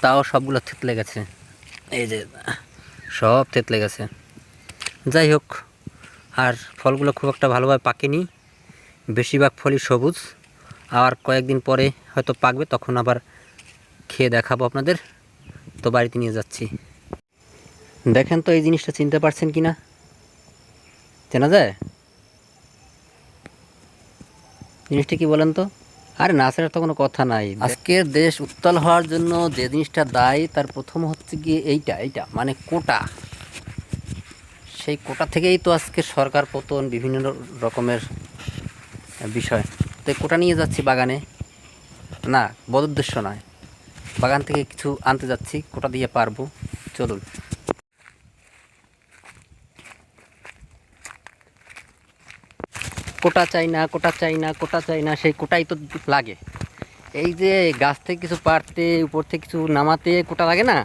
তাও সবগুলো থেতলে গেছে। এই যে, সব থেতলে গেছে। যাই হোক, আর ফলগুলো খুব একটা ভালোভাবে পাকেনি। বেশিরভাগ ফলই সবুজ। আর কয়েকদিন পরে হয়তো পাকবে, তখন আবার খেয়ে দেখাবো আপনাদের। তো বাড়িতে নিয়ে যাচ্ছি। দেখেন তো এই জিনিসটা চিনতে পারছেন কি না? চেনা যায়? জিনিসটা কি বলেন তো? আরে না ছাড়া তো কোনো কথা নাই। আজকের দেশ উত্তাল হওয়ার জন্য যে জিনিসটা দায়ী, তার প্রথম হচ্ছে গিয়ে এইটা এইটা মানে কোটা। সেই কোটা থেকেই তো আজকে সরকার পতন, বিভিন্ন রকমের বিষয়। তো কোটা নিয়ে যাচ্ছি বাগানে। না বদুদ্দেশ্য নয়। বাগান থেকে কিছু আনতে যাচ্ছি, কোটা দিয়ে পারব। চলুন। কোটা চাই না, কোটা চাই না, কোটা চাই না, সেই কোটাই তো লাগে। এই যে গাছ থেকে কিছু পারতে উপর থেকে কিছু নামাতে কোটা লাগে না?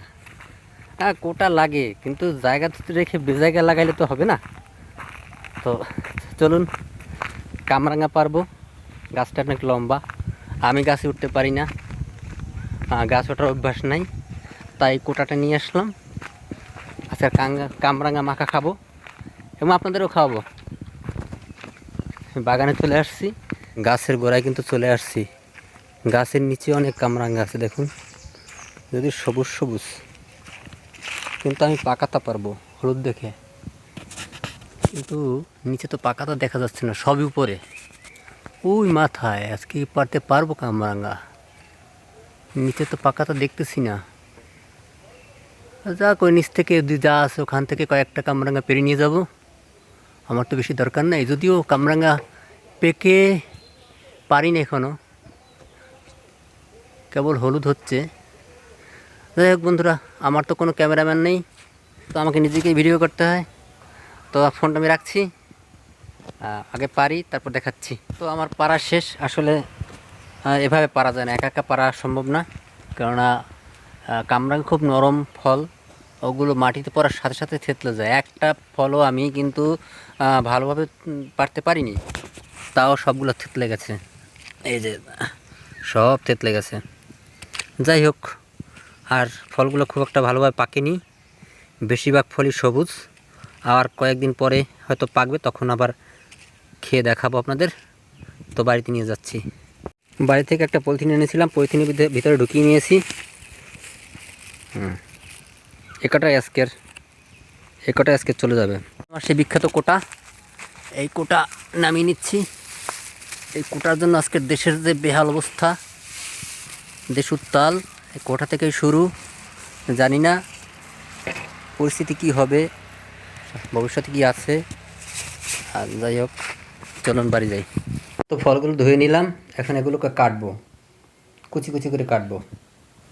হ্যাঁ কোটা লাগে, কিন্তু জায়গা রেখে বে বেজায়গা লাগাইলে তো হবে না। তো চলুন, কামরাঙা পারব। গাছটা অনেক লম্বা। আমি গাছে উঠতে পারি না। গাছ ওঠার অভ্যাস নাই। তাই কোটাটা নিয়ে আসলাম। আচ্ছা কামরাঙা মাখা খাব। এবং আপনাদেরও খাওয়াবো। বাগানে চলে আসছি। গাছের গোড়ায় কিন্তু চলে আসছি। গাছের নিচে অনেক কামরাঙ্গা আছে, দেখুন। যদি সবুজ সবুজ। কিন্তু আমি পাকাতা পারব, হলুদ দেখে। কিন্তু নিচে তো পাকাতা দেখা যাচ্ছে না, সবই উপরে। ওই মাথায়, আজকে পারতে পারব কামরাঙ্গা। নিচে তো পাকাতা দেখতেছি না। যাক ওই নিচ থেকে যদি যা আছে, ওখান থেকে কয়েকটা কামরাঙ্গা পেরে নিয়ে যাব। আমার তো বেশি দরকার নাই। যদিও কামরাঙ্গা পেকে পারি না এখনও কেবল হলুদ হচ্ছে। যাই হোক বন্ধুরা, আমার তো কোনো ক্যামেরাম্যান নেই, তো আমাকে নিজেকেই ভিডিও করতে হয়। তো ফোনটা আমি রাখছি। আগে পারি, তারপর দেখাচ্ছি। তো আমার পাড়া শেষ। আসলে এভাবে পারা যায় না। একা একা পারা সম্ভব না। কেননা কামরাঙ্গা খুব নরম ফল। ওগুলো মাটিতে পড়ার সাথে সাথে থেতলে যায়। একটা ফলও আমি কিন্তু ভালোভাবে পারতে পারিনি, তাও সবগুলো থেতলে গেছে। এই যে, সব থেতলে গেছে। যাই হোক, আর ফলগুলো খুব একটা ভালোভাবে পাকেনি। বেশিরভাগ ফলই সবুজ। আর কয়েকদিন পরে হয়তো পাকবে, তখন আবার খেয়ে দেখাবো আপনাদের। তো বাড়িতে নিয়ে যাচ্ছি। বাড়ি থেকে একটা পলিথিন এনেছিলাম, পলিথিনের ভিতরে ঢুকিয়ে নিয়েছি। হুম। এ কটাই আজকের এ কটাই আজকে চলে যাবে। আমার সেই বিখ্যাত কোটা, এই কোটা নামিয়ে নিচ্ছি। এই কোটার জন্য আজকের দেশের যে বেহাল অবস্থা, দেশ উত্তাল, এই কোটা থেকেই শুরু। জানি না পরিস্থিতি কি হবে, ভবিষ্যতে কি আছে। আর যাই হোক, চলুন বাড়ি যাই। তো ফলগুলো ধুয়ে নিলাম, এখন এগুলোকে কাটবো। কুচি কুচি করে কাটবো।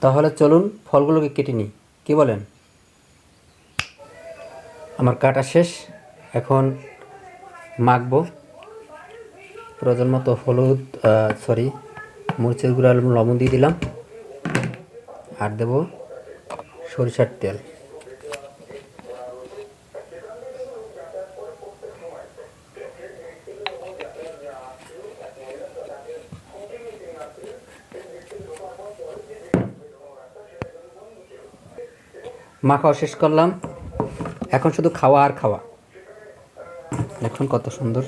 তাহলে চলুন ফলগুলোকে কেটে নিই। কী বলেন? আমার কাটা শেষ। এখন মাখবো। প্রয়োজন মতো হলুদ সরি মরিচের গুঁড়া, লবণ দিয়ে দিলাম। আর দেবো সরিষার তেল। মাখাও শেষ করলাম। এখন শুধু খাওয়া আর খাওয়া। দেখুন কত সুন্দর।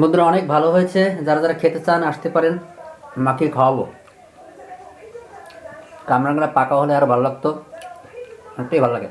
বন্ধুরা, অনেক ভালো হয়েছে। যারা যারা খেতে চান, আসতে পারেন। মাকে খাওয়াবো। কামরাঙ্গা পাকা হলে আরও ভালো লাগতো। অনেকটাই ভালো লাগে